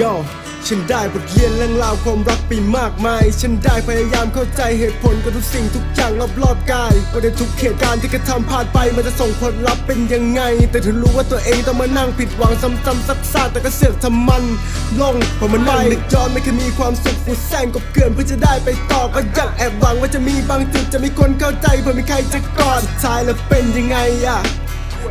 ย่อฉันได้บทเรียนเรื่องราวความรักไปมากมาย ฉันได้พยายามเข้าใจเหตุผลกับทุกสิ่งทุกอย่างรอบๆกายว่าในทุกเหตุการณ์ที่กระทำผ่านไปมันจะส่งผลลัพธ์เป็นยังไง แต่ถึงรู้ว่าตัวเองต้องมานั่งผิดหวังซ้ำๆซักๆแต่ก็เสือกทำมันลงเพราะมันนั่นึกย้อนไม่เคยมีความสุขฟูแซงกบเกลื่อนเพื่อจะได้ไปต่อก็ยังแอบหวังว่าจะมีบางจุดจะมีคนเข้าใจเพื่อมีใครจะกอดสุดท้ายแล้วเป็นยังไงอะ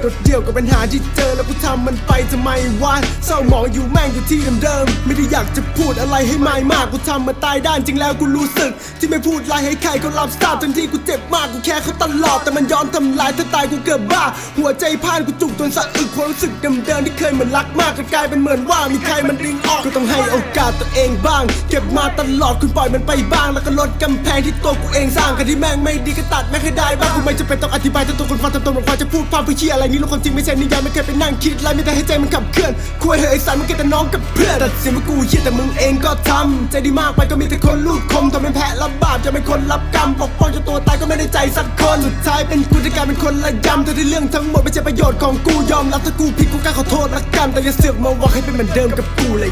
รถเดียวกับปัญหาที่เจอแล้วกูทำมันไปทำไมวะเศร้าหมองอยู่แม่งอยู่ที่เดิมๆไม่ได้อยากจะพูดอะไรให้ไม่มากกูทำมาตายด้านจริงแล้วกูรู้สึก ที่ไม่พูดไรให้ใครเขารับทราบทั้งที่กูเจ็บมากกูแค่เขาตลอดแต่มันย้อนทำลายถ้าตายกูเกือบบ้า หัวใจพานกูจุกจนสะอึกความรู้สึกเดิมๆที่เคยเหมือนรักมากก็กลายเป็นเหมือนว่ามีใครมันดึงอ็ต้องให้โอกาสตัวเองบ้าง เก็บมาตลอดคุณปล่อยมันไปบ้าง แล้วก็ลดกำแพงที่ตัวกูเองสร้างกันที่แม่งไม่ดีก็ตัดแม่งให้ได้บ้างกูไม่จำเป็นต้องอธิบายแต่ตัวคนฟังทำตรงหลงฟังจะพูดความเพื่อเชี่ยอะไรนี่รู้ความจริงไม่ใช่นิยายไม่เคยไปนั่งคิดอะไรไม่ได้ให้ใจมันขับเคลื่อนคุยเหอะไอ้สันมันเก็แต่น้องกับเพื่อนตัดสินว่ากูเชี่ยแต่มึงเองก็ทำใจดีมากไปก็มีแต่คนลูกคมทำเป็นแพ้รับบาปจะเป็นคนรับกรรมปกป้องจนตัวต ก็ไม่ได้ใจสักคนสุดท้ายเป็นกูที่กลายเป็นคนละยำแต่ที่เรื่องทั้งหมดไม่ใช่ประโยชน์ของกูยอมรับถ้ากูผิดกูกล้าขอโทษละกันแต่อย่าเสือกมาว่าให้เป็นเหมือนเดิมกับกูเลย